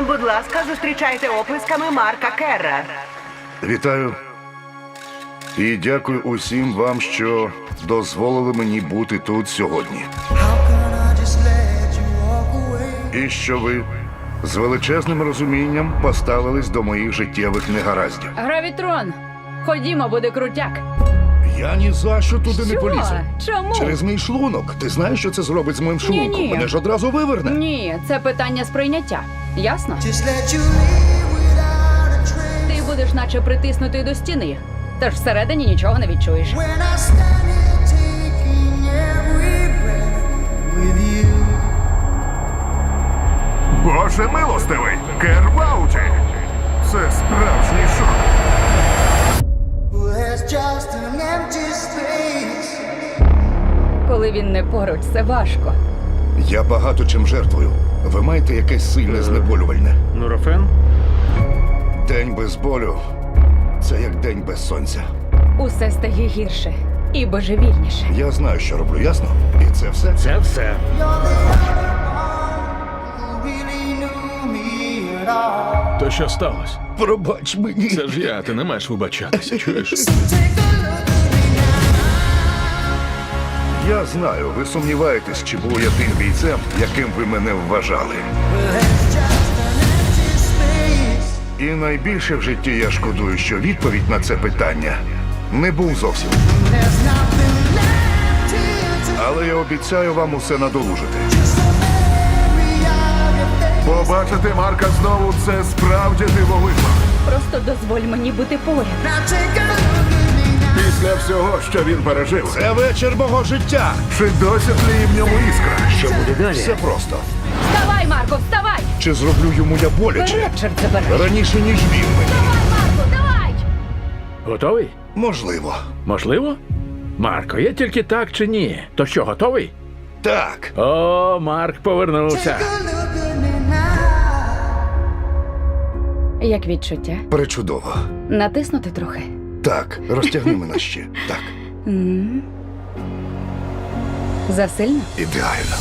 Будь ласка, зустрічайте оплесками Марка Керра. Вітаю. І дякую усім вам, що дозволили мені бути тут сьогодні. І що ви з величезним розумінням поставились до моїх життєвих негараздів. Гравітрон! Ходімо, буде крутяк. Я ні за що туди не Що? полізу. Чому? Через мій шлунок. Ти знаєш, що це зробить з моїм шлунком? Мене ж одразу виверне. Ні, це питання сприйняття. Ясно? Just let you leave without a trace. Ти будеш наче притиснутий до стіни. Тож всередині нічого не відчуєш. When I stand here taking every breath with you. Боже милостивий! Кервауті! Коли він не поруч, це важко. Я багато чим жертвую. Ви маєте якесь сильне знеболювальне. Нурофен? День без болю це як день без сонця. Усе стає гірше і божевільніше. Я знаю, що роблю, ясно? І це все. Це все. То що сталося? Пробач мені. Це ж я, ти не маєш вибачатися, чуєш? Я знаю, ви сумніваєтесь, чи був я тим бійцем, яким ви мене вважали. І найбільше в житті я шкодую, що відповідь на це питання не був зовсім. Але я обіцяю вам усе надолужити. Побачити Марка знову це справді дивовижно. Просто дозволь мені бути поряд. Всього, що він пережив, Це вечір мого життя. чи досі тліє в ньому іскра? Що буде далі? Все просто. Вставай, Марко, вставай! Чи зроблю йому я боляче? Чорт забирай! Раніше, ніж він мені. Давай, Марко, давай! Готовий? Можливо. Можливо? Марко, є тільки так чи ні? То що, готовий? Так. О, Марк повернувся. Як відчуття? Причудово. Натиснути трохи. Так, розтягни мене ще. Так, Засильно? ідеально.